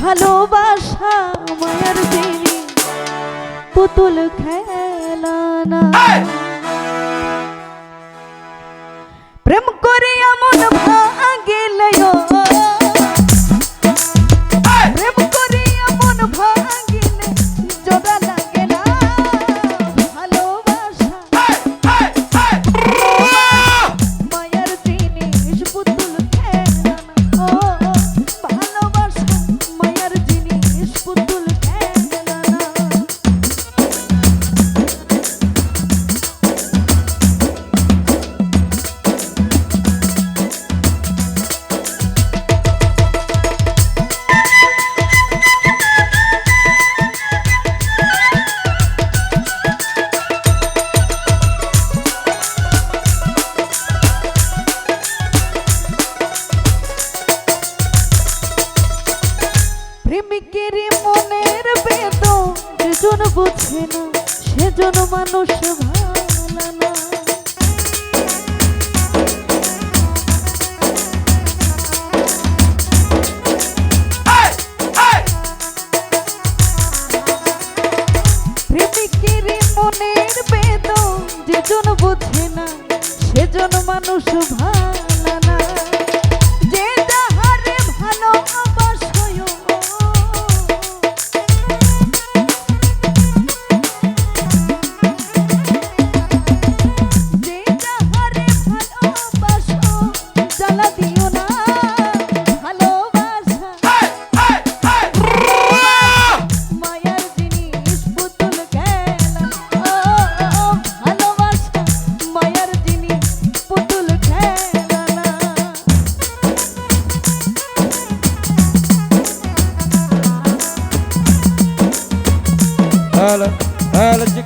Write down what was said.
ভালোবাসা মায়ার দেবী পুতুল খেলানা। সেজন মানুষ ভালো না। প্রেমিকের মনের বেদন যেজন বোঝে না সেজন মানুষ ভালো Ela, ela de